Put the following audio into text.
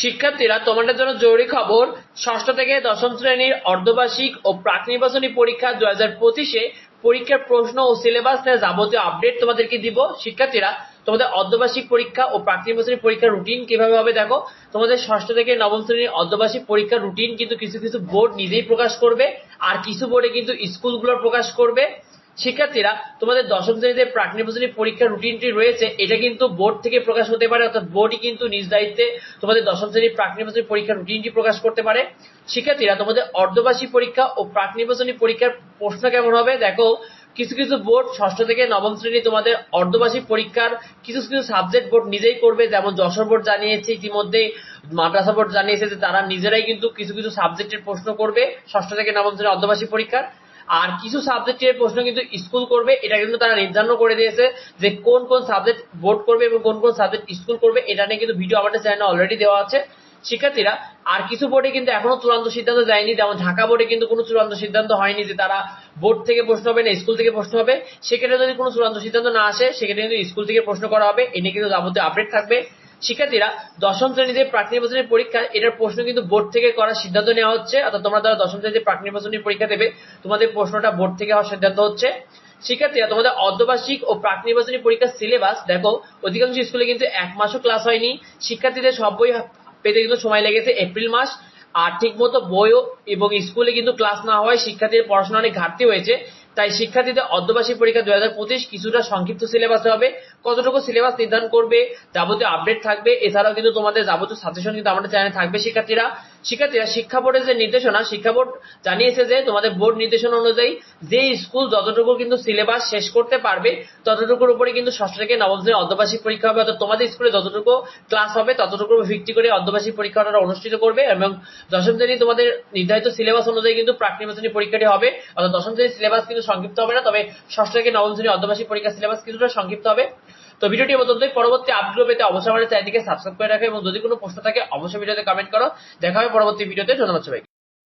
শিক্ষার্থীরা, তোমাদের জন্য জরুরি খবর, ষষ্ঠ থেকে দশম শ্রেণির অর্ধবার্ষিক ও প্রাক নির্বাচনী পরীক্ষা দু হাজার পঁচিশে পরীক্ষার প্রশ্ন ও সিলেবাস নিয়ে যাবতীয় আপডেট তোমাদেরকে দিব। শিক্ষার্থীরা, তোমাদের অর্ধবার্ষিক পরীক্ষা ও প্রাক নির্বাচনী পরীক্ষার রুটিন কীভাবে হবে দেখো। তোমাদের ষষ্ঠ থেকে নবম শ্রেণির অর্ধবার্ষিক পরীক্ষার রুটিন কিন্তু কিছু কিছু বোর্ড নিজেই প্রকাশ করবে, আর কিছু বোর্ডে কিন্তু স্কুলগুলো প্রকাশ করবে। শিক্ষার্থীরা, তোমাদের দশম শ্রেণীতে প্রাক নির্বাচনী পরীক্ষার রুটিনটি রয়েছে, এটা কিন্তু বোর্ড থেকে প্রকাশ হতে পারে, অর্থাৎ বোর্ডই কিন্তু নিজ দায়িত্বে তোমাদের দশম শ্রেণির প্রাক নির্বাচনী পরীক্ষার রুটিনটি প্রকাশ করতে পারে। শিক্ষার্থীরা, তোমাদের অর্ধবার্ষিক পরীক্ষা ও প্রাক নির্বাচনী পরীক্ষার প্রশ্ন কেমন হবে? দেখো, কিছু কিছু বোর্ড ষষ্ঠ থেকে নবম শ্রেণি তোমাদের অর্ধবার্ষিক পরীক্ষার কিছু কিছু সাবজেক্ট বোর্ড নিজেই করবে, যেমন যশোর বোর্ড জানিয়েছে ইতিমধ্যে মাদ্রাসা বোর্ড জানিয়েছে যে তারা নিজেরাই কিন্তু কিছু কিছু সাবজেক্টের প্রশ্ন করবে, ষষ্ঠ থেকে নবম শ্রেণির অর্ধবার্ষিক পরীক্ষার। আর কিছু সাবজেক্টের প্রশ্ন কিন্তু স্কুল করবে, এটা কিন্তু তারা নির্ধারণ করে দিয়েছে যে কোন কোন সাবজেক্ট বোর্ড করবে এবং কোন কোন সাবজেক্ট স্কুল করবে, এটা নিয়ে কিন্তু ভিডিও আমাদের চ্যানেলে অলরেডি দেওয়া আছে। শিক্ষার্থীরা, আর কিছু বোর্ডে কিন্তু এখনও চূড়ান্ত সিদ্ধান্ত যায়নি যেমন ঢাকা বোর্ডে কিন্তু কোনো চূড়ান্ত সিদ্ধান্ত হয়নি যে তারা বোর্ড থেকে প্রশ্ন হবে না স্কুল থেকে প্রশ্ন হবে। সেক্ষেত্রে যদি কোনো চূড়ান্ত সিদ্ধান্ত না আসে, সেক্ষেত্রে কিন্তু স্কুল থেকে প্রশ্ন করা হবে, এ নিয়ে কিন্তু যাবতীয় আপডেট থাকবে। শিক্ষার্থীরা দশম শ্রেণীতে প্রাক নির্বাচনী পরীক্ষা, এটার প্রশ্ন কিন্তু বোর্ড থেকে করার সিদ্ধান্ত নেওয়া হচ্ছে। অর্থাৎ তোমরা যারা দশম শ্রেণীতে প্রাক নির্বাচনী পরীক্ষা দেবে, তোমাদের প্রশ্নটা বোর্ড থেকে হওয়ার সিদ্ধান্ত হচ্ছে। শিক্ষার্থীরা, তোমাদের অর্ধবার্ষিক ও প্রাক নির্বাচনী পরীক্ষার সিলেবাস, দেখো, অধিকাংশ স্কুলে কিন্তু এক মাসও ক্লাস হয়নি। শিক্ষার্থীদের সব বই পেতে কিন্তু সময় লেগেছে এপ্রিল মাস। আর ঠিক মতো বইও এবং স্কুলে কিন্তু ক্লাস না হওয়ায় শিক্ষার্থীদের পড়াশোনা অনেক ঘাটতি হয়েছে। তাই শিক্ষার্থীদের অর্ধবার্ষিক পরীক্ষা দুই হাজার পঁচিশ কিছুটা সংক্ষিপ্ত সিলেবাস হবে। কতটুকু সিলেবাস নির্ধারণ করবে যাবতীয় আপডেট থাকবে, এছাড়াও কিন্তু তোমাদের যাবতীয় সাজেশন কিন্তু আমাদের চ্যানেলে থাকবে শিক্ষার্থীরা। শিক্ষার্থীরা শিক্ষা বোর্ডের যে নির্দেশনা, শিক্ষা বোর্ড জানিয়েছে যে তোমাদের বোর্ড নির্দেশনা অনুযায়ী যে স্কুল যতটুকু কিন্তু সিলেবাস শেষ করতে পারবে, ততটুকুর উপরে কিন্তু ষষ্ঠ থেকে নবম শ্রেণির অর্ধবার্ষিক পরীক্ষা হবে। অর্থাৎ তোমাদের স্কুলে যতটুকু ক্লাস হবে, ততটুকুর ভিত্তি করে অর্ধবার্ষিক পরীক্ষাটা অনুষ্ঠিত করবে এবং দশম শ্রেণি তোমাদের নির্ধারিত সিলেবাস অনুযায়ী কিন্তু প্রাক নির্বাচনী পরীক্ষাটি হবে। অর্থাৎ দশম শ্রেণির সিলেবাস কিন্তু সংক্ষিপ্ত হবে না, তবে ষষ্ঠ থেকে নবম শ্রেণি অর্ধবার্ষিক পরীক্ষা সিলেবাস কিছুটা সংক্ষিপ্ত হবে। তো ভিডিওটি পর্যন্তই। পরবর্তী আপডেট পেতে অবশ্যই আমাদের চ্যানেলটিকে সাবস্ক্রাইব করে রাখো এবং যদি কোনো প্রশ্ন থাকে, অবশ্যই ভিডিওতে কমেন্ট করো। দেখা হবে পরবর্তী ভিডিওতে। ধন্যবাদ সবাইকে।